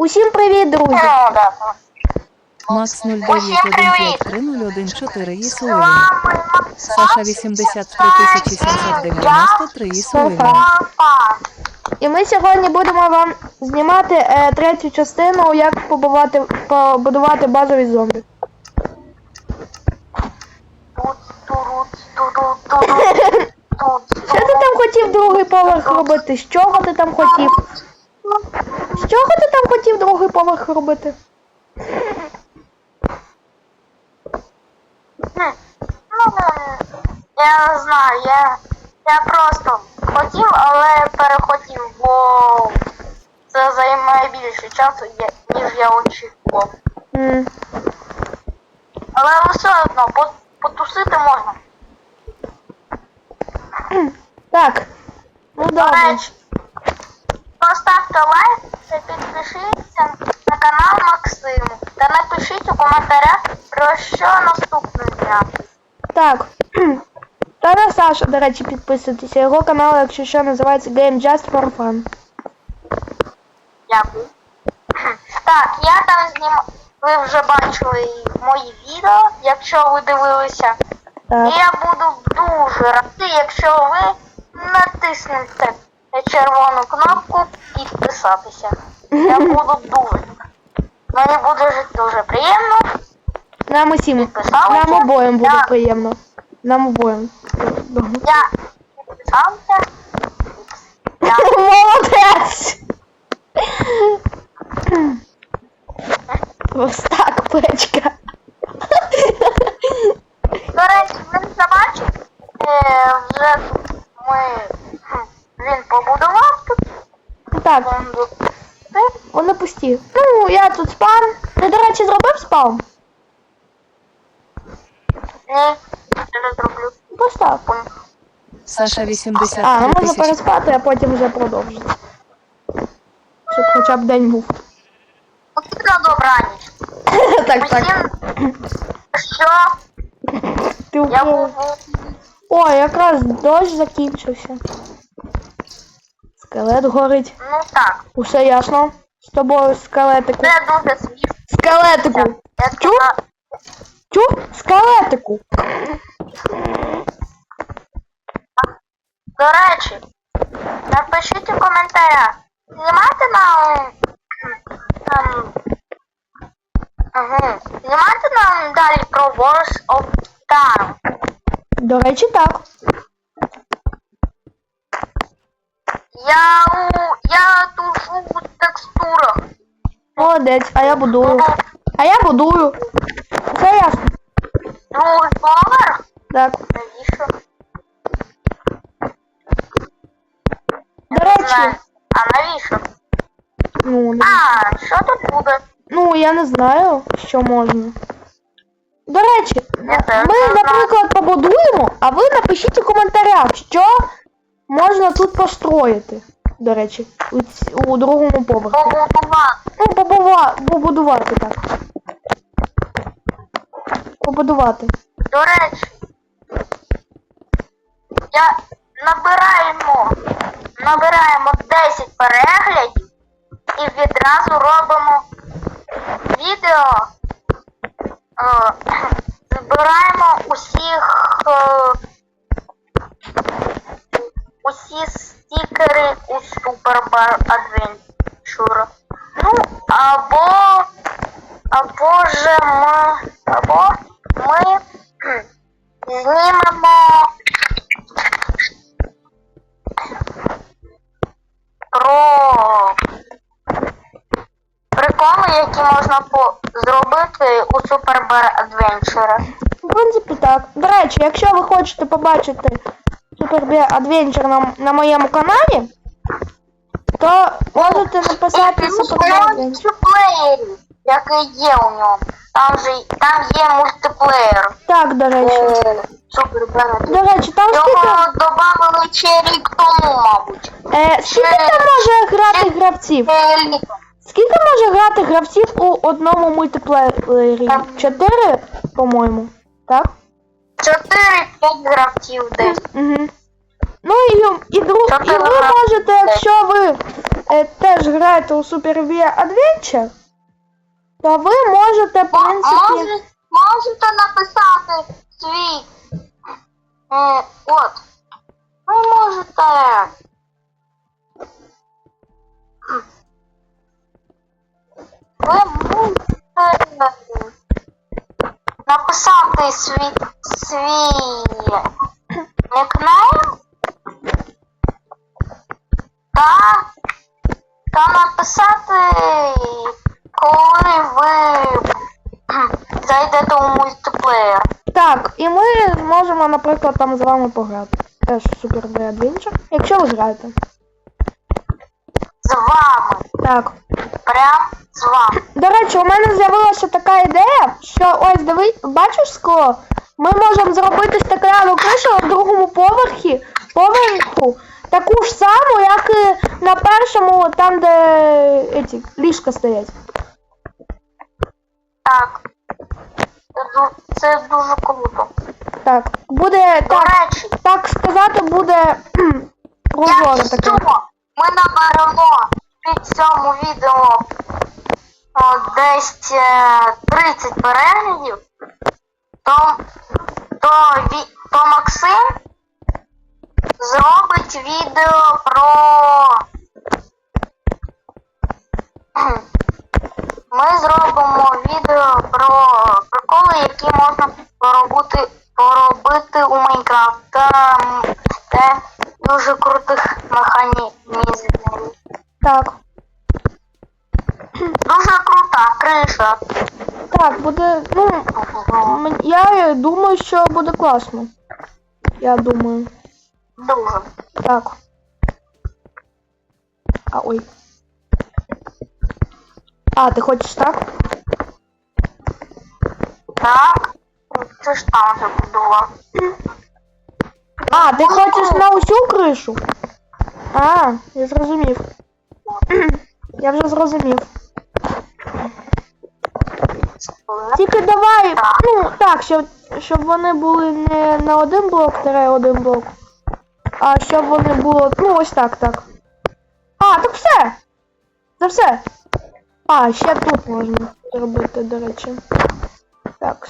Усім привіт, друзі! Ну, да. Макс Усім 09153014 З Єсулин. вами Саша 83793 Єсулин. Папа. І ми сьогодні будемо вам знімати е, третю частину, як побувати, побудувати базові зомбі. Що ти там хотів другий поверх робити? З чого ти там хотів? З чого ти там хотів другий поверх робити? Ну, я не знаю, я, я просто хотів, але перехотів, бо це займає більше часу, ніж я очікував. М, Але все одно, потусити можна. Так. Ну До добре. Поставте лайк та підпишіться на канал Максиму та напишіть у коментарях про що наступне зняти. Так. Та на Саша, до речі, підписуйтеся. Його канал, якщо що, називається Game Just for Fun. Дякую. Так, я там знімав. Ви вже бачили мої відео, якщо ви дивилися. І я буду дуже радий, якщо ви натиснете червону кнопку підписатися. Я буду дуже. Мені буде жити дуже приємно. Нам усім. Нам обоєм буде Так. приємно. Нам обоєм. Я підписався. Я Молодець! Ось так, печка. До речі, ви не забачите, е, вже ми він побудував тут. Так, фонду. вони пусті. Ну, я тут спам. Ти, до речі, зробив спам? Ні, я не зроблю. Постав. Саша А, ну 83 можна переспати, а потім вже продовжити. Щоб хоча б день був. На добраніч. так, так. Усім, що Ти я впав. був О, якраз дощ закінчився. Скелет горить. ну так, Усе ясно. З тобою скелетику. це дуже смішно. Скелетику. Я Чу? сказала, Чу? Скелетику. До речі, напишіть у коментарях, знімати нам. нам Ага. Знімати нам далі про Wars of Dark. До речі, так. Я у я тушу у текстурах. Молодець, а я будую. Буду А я будую. Все ясно. другий поверх. Так. Навіщо? До речі, А навіщо? ну, не- А, що тут буде? ну я не знаю, що можна. До речі, ми, наприклад, побудуємо, а ви напишіть у коментарях, що можна тут построїти. До речі, у, ць- у другому поверхі. Побудувати. Ну, побува... побудувати так. Побудувати. До речі, я набираємо, набираємо 10 переглядів і відразу робимо відео. Bar Adventure. Ну, або або ж ми або ми кхм, знімемо про приколи, які можна по зробити у Super Bear Adventure. В принципі, так. До речі, якщо ви хочете побачити Super Bear Adventure на, на моєму каналі, то можете написати Adventure. мультиплеєрі, який є у ньому. Там же там є мультиплеєр. Так, до речі. Super Bear До речі, там скільки, Його додали ще рік тому, мабуть. е, скільки там може грати гравців? Літо. Скільки може грати гравців у одному мультиплеєрі? Чотири, по-моєму. Так? 4-5 гравців десь. Угу. Ну і, і, друг, і ви можете, якщо ви е, теж граєте у Super V Adventure, то ви можете, в принципі. Може, можете написати свій. Е, от. Ви можете. Ви можете написати свій свій З вами пограти. Теж V Adventure, якщо ви граєте. З вами. Так. Прям з вами. До речі, у мене з'явилася така ідея, що ось диви, бачиш скло? Ми можемо зробити стеклянну кришу на другому поверхі, поверху, таку ж саму, як і на першому, там, де еті, ліжка стоять. Так. Це дуже круто. Так, буде До так, речі, так сказати, буде кхм, таке. ми наберемо під цьому відео о, десь е, 30 переглядів, то, то, ві- то Максим зробить відео про. Ми зробимо відео про приколи, які можна поробити, поробити у Майнкрафт та, м, та дуже крутих механізмів. Так, Дуже крута криша. так, буде, ну, я думаю, що буде класно. Я думаю. Дуже. Так. А ой. А, ти хочеш так? Так. Це ж там вже будував. А, ти хочеш на усю кришу? А, я зрозумів. Я вже зрозумів. Тільки давай, ну так, щоб, щоб вони були не на один блок, тире один блок, а щоб вони було, ну ось так, так. А, так все. Це все. А, ще тут можна зробити, до речі. Так.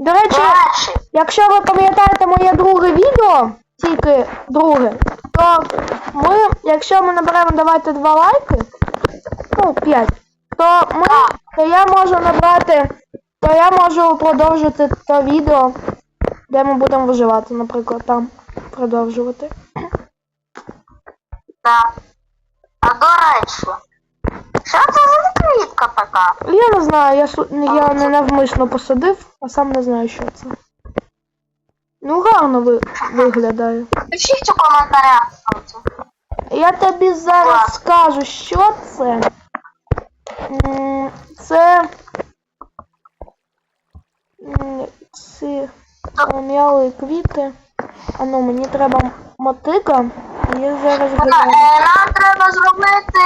До речі, До якщо ви пам'ятаєте моє друге відео, тільки друге, то ми, якщо ми наберемо давайте два лайки, ну, 5, то ми, то я можу набрати, то я можу продовжити те відео, де ми будемо виживати, наприклад, там продовжувати. так. А до речі, що це за така? Я не знаю, я, су- я не навмисно посадив, а сам не знаю, що це. Ну, гарно ви, виглядає. Пишіть у коментарях. Я тобі зараз скажу, що це. М, Це. м, Ці пом'яли квіти. А ну, мені треба мотика. і Я зараз е, Нам треба зробити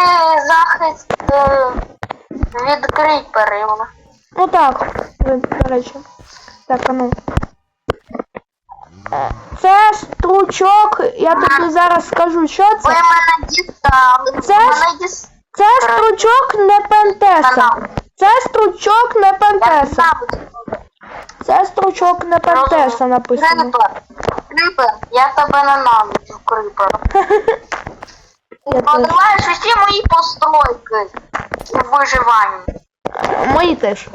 захист е, від кріперів. Ну так, до речі. Так, а ну. Е, Це стручок, я тобі зараз скажу, що це. Це ви мене дістали. Це стручок не пентеса. Це стручок не пентеса. Це стручок не пентеса написано. Крипер. Я тебе ненавиджу, Крипер. Я. Подриваєш усі мої постройки у виживанні. Мої теж.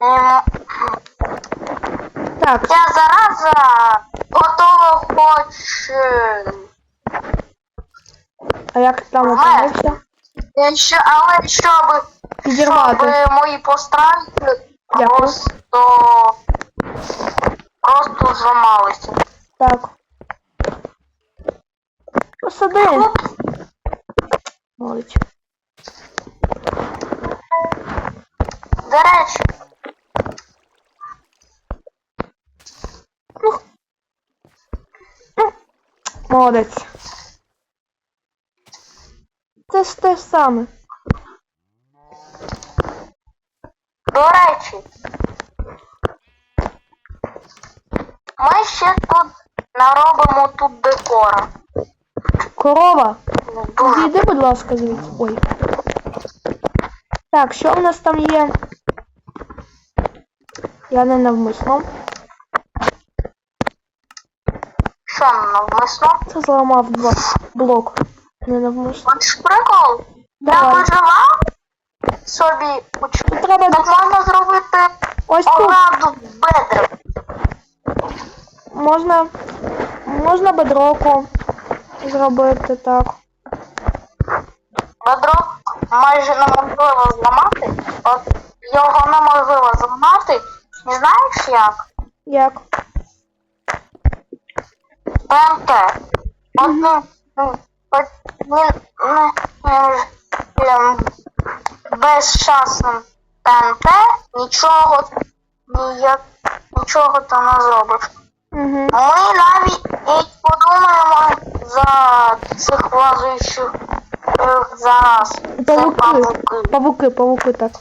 Ем, Так, Ця зараза готова хоч е, а як там опинився? е, що, але щоб, Підірвати. щоб мої постройки Дякую. просто зламалися. Так. Посади. Упс, Молодець. До речі, Молодець. Це ж те ж саме. до речі. ми ще тут наробимо декора. Корова. Дуже Зійди, будь ласка, звідси. Ой. Так, що в нас там є? Я не навмисно. що навмисно. Це зламав два блок. Не навмисно. Ж прикол. Я Давай. виживав собі учу. Треба Так можна зробити ось тут. оладу бедра. Можна. Можна бедроку зробити так. Бедро майже неможливо зламати. От його неможливо зламати. Не знаєш як? Як? ТНТ. От, ну, ну, от він ем, безчасним ТНТ нічого ніяк, нічого то не зробиш. Угу. Ми навіть і подумаємо за лазуючих е, зараз. Павуки. павуки. Павуки, павуки так.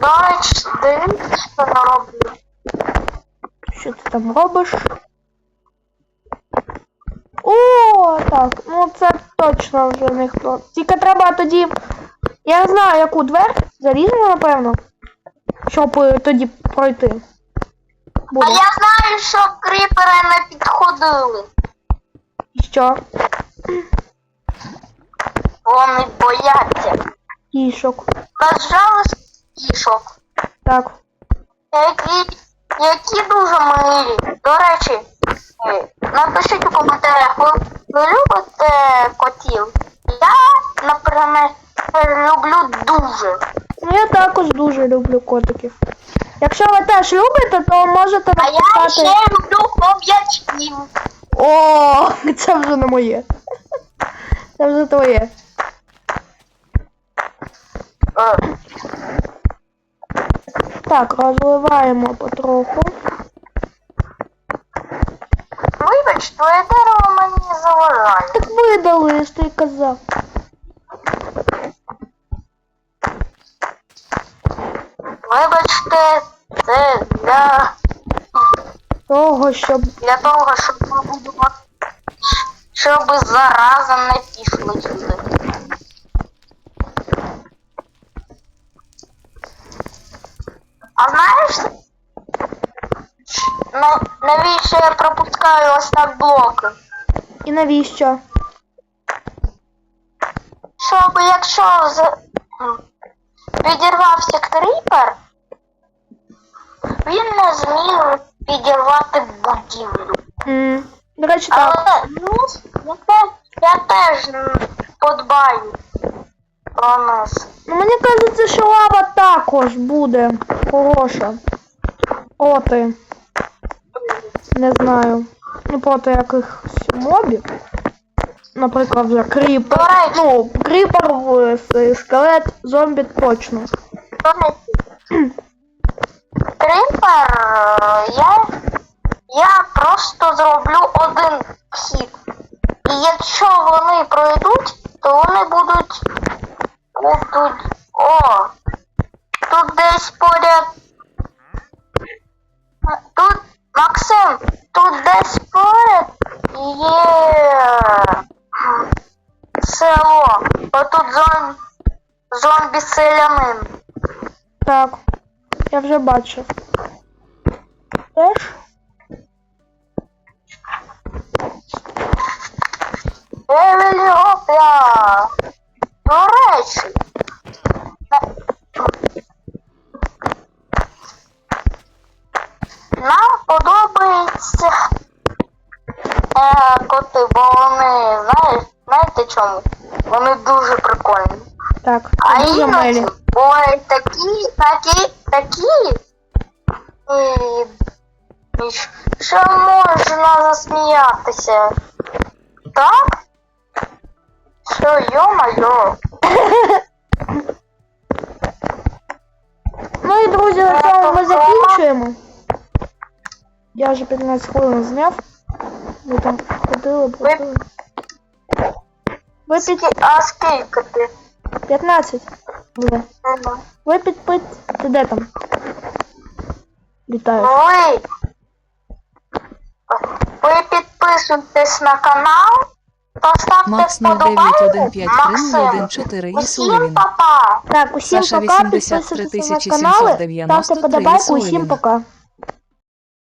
До речі, дивіться, що я роблю. Що ти там робиш? О, так, ну це точно вже ніхто. Тільки треба тоді. Я не знаю, яку двері. Залізну, напевно. Щоб е, тоді пройти. А я знаю, що кріпери не підходили. І Що? Вони бояться. Кішок. Безжалосних кішок. Так. які, які дуже милі. До речі, е, напишіть у коментарях, ви, ви любите котів? Я, наприклад, люблю дуже. Я також дуже люблю котиків. Якщо ви теж любите, то можете А я ще люблю хом'ячків. О, це вже не моє. Це вже твоє. Так, розливаємо потроху. Вибач, твоє дерево мені заважає. Так видали, ж ти казав. Вибачте, це для, Того, щоб. для того, щоб будемо, щоб зараза не пішли сюди. А знаєш, на- навіщо я пропускаю ось так блоки? І навіщо? Щоб якщо з... м, підірвався кріпер, він не зміг підірвати будівлю. м До речі, так. Але ну, я, те, я теж подбаю про нас. Ну мені кажеться, що лава також буде хороша. Проти. Не знаю. Ну, проти якихось мобів. Наприклад, вже кріпер. Ну, кріпер, с- скелет, зомбі точно. Кріпер, е, я, я просто зроблю один хід. І якщо вони пройдуть, то вони будуть. будуть. О! Тут десь поряд. Тут, Максим, тут десь поряд є село. Отут зом... зомбі-селянин. Так. Я вже бачив. Теж? Евелі Опля. До речі. Нам подобається е, коти, бо вони, знаєш, знаєте чому? Вони дуже прикольні. Так. А іноді милі. такі, такі, такі. Щ- що можна засміятися? Так? Що, йо-моє. Ну і друзі, на цьому ми закінчуємо. Я вже 15 хвилин зняв. Ви там ходили, бродили. Ви під А скільки ти? 15. Мгм. Ви підпис... Ти де там? Вітаю. Ой. ви. Підписуйтесь на канал, поставте Макс вподобайку. Максим. і Усім Сулевін. Так, усім Саша пока, 83 підписуйтесь на канали, ставте подобайку, усім пока.